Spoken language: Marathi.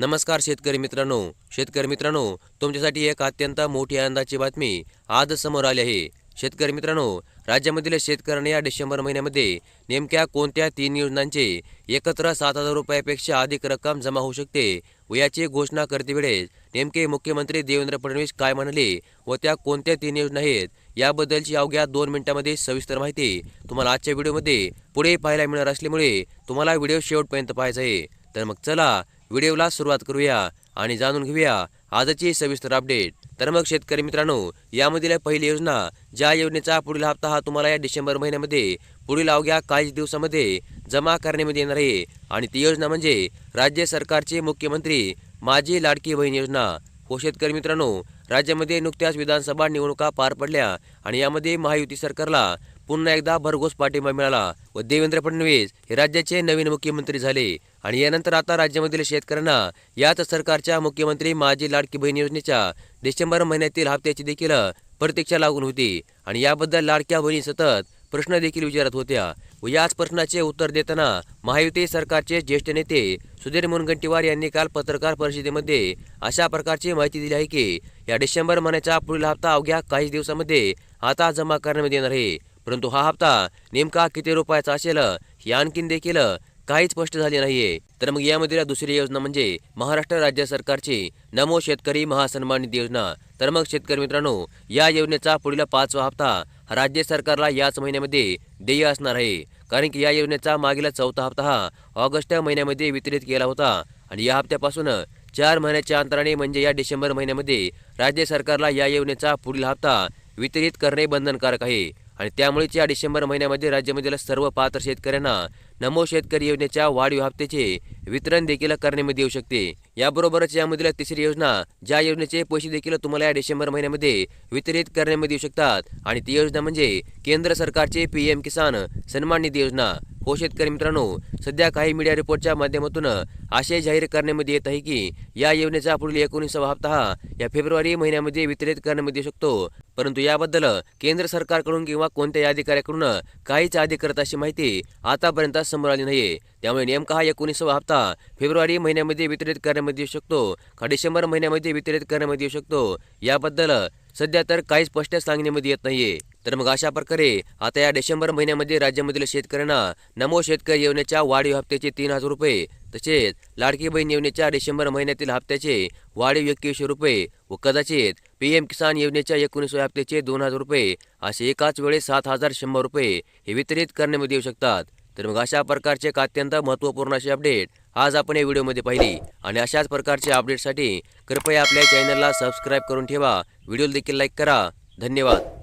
नमस्कार शेतकरी मित्रांनो. शेतकरी मित्रांनो तुमच्यासाठी एक अत्यंत मोठी आनंदाची बातमी आज समोर आली आहे. शेतकरी मित्रांनो राज्यामधील शेतकऱ्यांनी या डिसेंबर महिन्यामध्ये नेमक्या कोणत्या तीन योजनांचे एकत्र सात हजार रुपयापेक्षा अधिक रक्कम जमा होऊ शकते व याची घोषणा करते वेळेस नेमके मुख्यमंत्री देवेंद्र फडणवीस काय म्हणाले व त्या कोणत्या तीन योजना आहेत याबद्दलची अवघ्या दोन मिनिटांमध्ये सविस्तर माहिती तुम्हाला आजच्या व्हिडिओमध्ये पुढे पाहायला मिळणार असल्यामुळे तुम्हाला व्हिडिओ शेवटपर्यंत पाहायचा आहे. तर मग चला व्हिडिओला सुरुवात करूया आणि जाणून घेऊया आजची सविस्तर अपडेट तर मग शेतकरी मित्रांनो यामधील पहिली योजना ज्या योजनेचा पुढील हप्ता हा तुम्हाला या डिसेंबर महिन्यामध्ये पुढील अवघ्या काही दिवसामध्ये जमा करण्यामध्ये येणार आहे. आणि ती योजना म्हणजे राज्य सरकारचे मुख्यमंत्री माझी लाडकी बहीण योजना. हो शेतकरी मित्रांनो राज्यामध्ये नुकत्याच विधानसभा निवडणुका पार पडल्या आणि यामध्ये महायुती सरकारला पुन्हा एकदा भरघोस पाठिंबा मिळाला व देवेंद्र फडणवीस हे राज्याचे नवीन मुख्यमंत्री झाले. आणि यानंतर आता राज्यामधील शेतकऱ्यांना याच सरकारच्या मुख्यमंत्री माझी लाडकी बहीण योजनेच्या डिसेंबर महिन्यातील हप्त्याची देखील प्रतीक्षा लागून होती. आणि याबद्दल लाडक्या बहिणी सतत प्रश्न देखील विचारत होत्या. व याच प्रश्नाचे उत्तर देताना महायुती सरकारचे ज्येष्ठ नेते सुधीर मुनगंटीवार यांनी काल पत्रकार परिषदेमध्ये अशा प्रकारची माहिती दिली आहे की या डिसेंबर महिन्याचा पुढील हप्ता अवघ्या काही दिवसामध्ये आता जमा करण्यात येणार आहे. परंतु हा हप्ता नेमका किती रुपयाचा असेल हे आणखीन देखील काहीच स्पष्ट झाले नाहीये. तर मग यामधील दुसरी योजना म्हणजे महाराष्ट्र राज्य सरकारची नमो शेतकरी महासन्मान निधी योजना. तर मग शेतकरी मित्रांनो या योजनेचा पुढील पाचवा हप्ता राज्य सरकारला याच महिन्यामध्ये देय असणार आहे. कारण की या योजनेचा मागील चौथा हप्ता हा ऑगस्ट महिन्यामध्ये वितरित केला होता. आणि या हप्त्यापासून चार महिन्याच्या अंतराने म्हणजे या डिसेंबर महिन्यामध्ये राज्य सरकारला या योजनेचा पुढील हप्ता वितरित करणे बंधनकारक आहे. आणि त्यामुळेच या डिसेंबर महिन्यामध्ये राज्यामधील सर्व पात्र शेतकऱ्यांना नमो शेतकरी योजनेच्या वाढीव हप्त्याचे वितरण देखील करण्यामध्ये येऊ शकते. याबरोबरच यामधील तिसरी योजना ज्या योजनेचे पैसे देखील तुम्हाला या डिसेंबर महिन्यामध्ये वितरित करण्यामध्ये येऊ शकतात. आणि ती योजना म्हणजे केंद्र सरकारचे पी एम किसान सन्मान निधी योजना. हो शेतकरी मित्रांनो सध्या काही मीडिया रिपोर्टच्या माध्यमातून आशय जाहीर करण्यामध्ये येत आहे की या योजनेचा पुढील एकोणीसावा हप्ता हा या फेब्रुवारी महिन्यामध्ये वितरित करण्यामध्ये येऊ शकतो. परंतु याबद्दल केंद्र सरकारकडून किंवा कोणत्याही अधिकाऱ्याकडून काहीच अधिकृत अशी माहिती आतापर्यंत समोर आली नाहीये. त्यामुळे नेमका हा एकोणीसावा हप्ता फेब्रुवारी महिन्यामध्ये वितरित करण्यामध्ये येऊ शकतो का डिसेंबर महिन्यामध्ये वितरित करण्यामध्ये येऊ शकतो? याबद्दल सध्या तर काही स्पष्ट सांगण्यामध्ये येत नाहीये. तर मग अशा प्रकारे आता या डिसेंबर महिन्यामध्ये राज्यामधील शेतकऱ्यांना नमो शेतकरी योजनेच्या वाढीव हप्त्याचे तीन हजार रुपये तसेच लाडकी बहीण योजनेच्या डिसेंबर महिन्यातील हप्त्याचे वाढीव एकवीसशे रुपये व कदाचित पी एम किसान योजनेच्या एकोणीसव्या हप्त्याचे दोन हजार रुपये असे एकाच वेळेस सात हजार शंभर रुपये हे वितरित करण्यामध्ये येऊ शकतात. तर मग अशा प्रकारचे एक अत्यंत महत्त्वपूर्ण अशी अपडेट आज आपण या व्हिडिओमध्ये पाहिली. आणि अशाच प्रकारच्या अपडेटसाठी कृपया आपल्या चॅनलला सबस्क्राईब करून ठेवा. व्हिडिओ देखील लाईक करा. धन्यवाद.